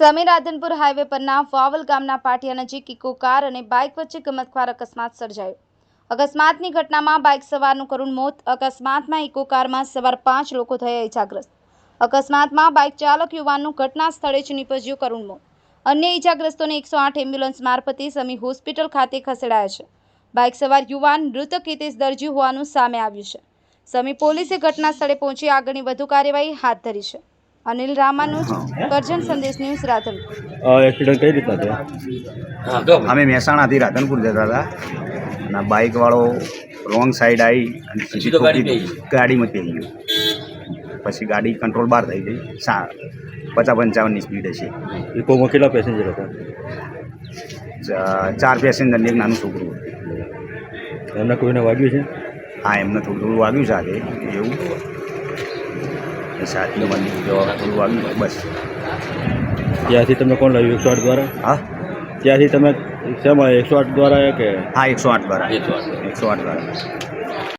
Sameer Radhanpur highway પરના વાવલ ગામના પાટિયા નજીક ઇકો કાર અને બાઇક વચ્ચે ગમતવાર અકસ્માત સર્જાયો. અકસ્માતની ઘટનામાં બાઇક સવારનું કરુણ મોત, અકસ્માતમાં ઇકો કારમાં સવાર પાંચ લોકો થયા ઇજાગ્રસ્ત અકસ્માતમાં બાઇક ચાલક યુવાનનું ઘટના સ્થળે જ નીપજ્યું કરુણ મોત. અન્ય ઇજાગ્રસ્તોને એકસો આઠ એમ્બ્યુલન્સ મારફતે સમી હોસ્પિટલ ખાતે ખસેડાયા છે. બાઇક સવાર યુવાન મૃતક હિતેશ દરજી હોવાનું સામે આવ્યું છે. સમી પોલીસે ઘટના સ્થળે પહોંચી આગળની વધુ કાર્યવાહી હાથ ધરી છે. અનિલ રામાનુજ કરજણ સંદેશ ન્યૂઝ રાધન. એક્સિડન્ટ કઈ રીતના થયો? અમે મહેસાણાથી રાધનપુર જતા હતા. અને બાઇકવાળો રોંગ સાઈડ આવી અને સીધી ગાડીમાં થઈ ગયો. પછી ગાડી કંટ્રોલ બહાર થઈ ગઈ. સા પચાસ પંચાવનની સ્પીડ હશે. ઇકોમાં કેટલા પેસેન્જર હતા? ચાર પેસેન્જરને એક નાનું છોકરું હતું. એમને કોઈને વાગ્યું છે? હા એમને થોડું થોડું વાગ્યું સાથે એવું. એ થોડું વાગ્યું બસ. ત્યાંથી તમને કોણ લાવ્યું? એકસો આઠ દ્વારા? હા? ત્યાંથી તમે શેમાં? એકસો આઠ દ્વારા કે? હા એકસો આઠ દ્વારા. એકસો આઠ દ્વારા.